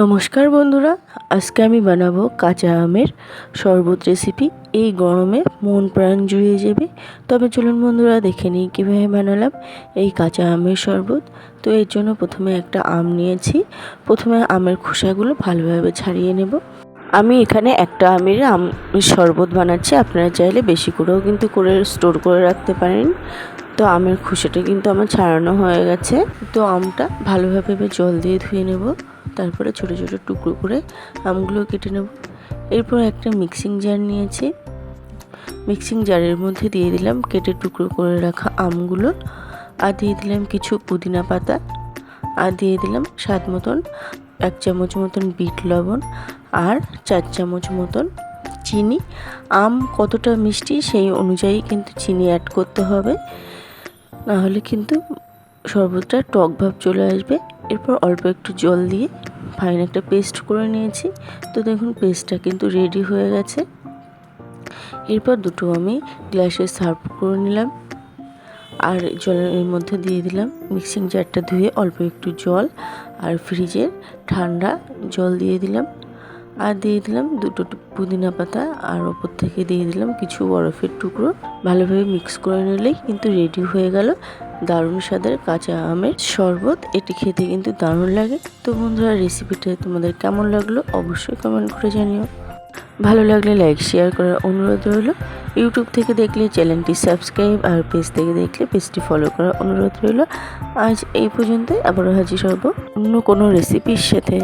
নমস্কার বন্ধুরা, আজকে আমি বানাবো কাঁচা আমের শরবত রেসিপি এই গরমে মন প্রাণ জুড়িয়ে যাবে। তবে চলুন বন্ধুরা, দেখে নিই কীভাবে বানালাম এই কাঁচা আমের শরবত। তো এর জন্য প্রথমে একটা আম নিয়েছি। প্রথমে আমের খোসাগুলো ভালোভাবে ছাড়িয়ে নেব। আমি এখানে একটা আমের আম শরবত বানাচ্ছি। আপনারা চাইলে বেশি করেও কিন্তু করে স্টোর করে রাখতে পারেন। তো আমের খোসাটা কিন্তু আমার ছাড়ানো হয়ে গেছে। তো আমটা ভালোভাবে জল দিয়ে ধুয়ে নেব। তারপরে ছোট ছোট টুকরো করে আমগুলো কেটে নেব। এরপর একটা মিক্সিং জার নিয়েছি। মিক্সিং জারের মধ্যে দিয়ে দিলাম কেটে টুকরো করে রাখা আমগুলো। আর দিয়ে দিলাম কিছু পুদিনা পাতা। আর দিয়ে দিলাম স্বাদ মতন এক চামচ মতন বিট লবণ আর চার চামচ মতন চিনি। আম কতটা মিষ্টি সেই অনুযায়ী কিন্তু চিনি অ্যাড করতে হবে। নাহলে কিন্তু শরবতটা টক ভাব চলে আসবে। এরপর অল্প একটু জল দিয়ে ফাইন একটা পেস্ট করে নিয়েছি। তো দেখুন পেস্টটা কিন্তু রেডি হয়ে গেছে। এরপর দুটো আমি গ্লাসে সার্ভ করে নিলাম। আর জলের মধ্যে দিয়ে দিলাম মিক্সিং জারটা ধুয়ে অল্প একটু জল। আর ফ্রিজের ঠান্ডা জল দিয়ে দিলাম। আর দিয়ে দিলাম দুটো পুদিনা পাতা, আর ওপর থেকে দিয়ে দিলাম কিছু বরফের টুকরো। ভালোভাবে মিক্স করে নিলেই কিন্তু রেডি হয়ে গেল। দারুণ স্বাদের কাঁচা আমের শরবত। এটি খেতে কিন্তু দারুণ লাগে। তো বন্ধুরা রেসিপিটা তোমাদের কেমন লাগল অবশ্যই কমেন্ট করে জানিও। ভালো লাগলে লাইক শেয়ার করার অনুরোধ রইল। ইউটিউব থেকে দেখলে চ্যানেলটি সাবস্ক্রাইব আর পেজ থেকে দেখলে পেজটি ফলো করার অনুরোধ রইল। আজ এই পর্যন্তই। আবারও হাজির হব অন্য কোনো রেসিপির সাথে।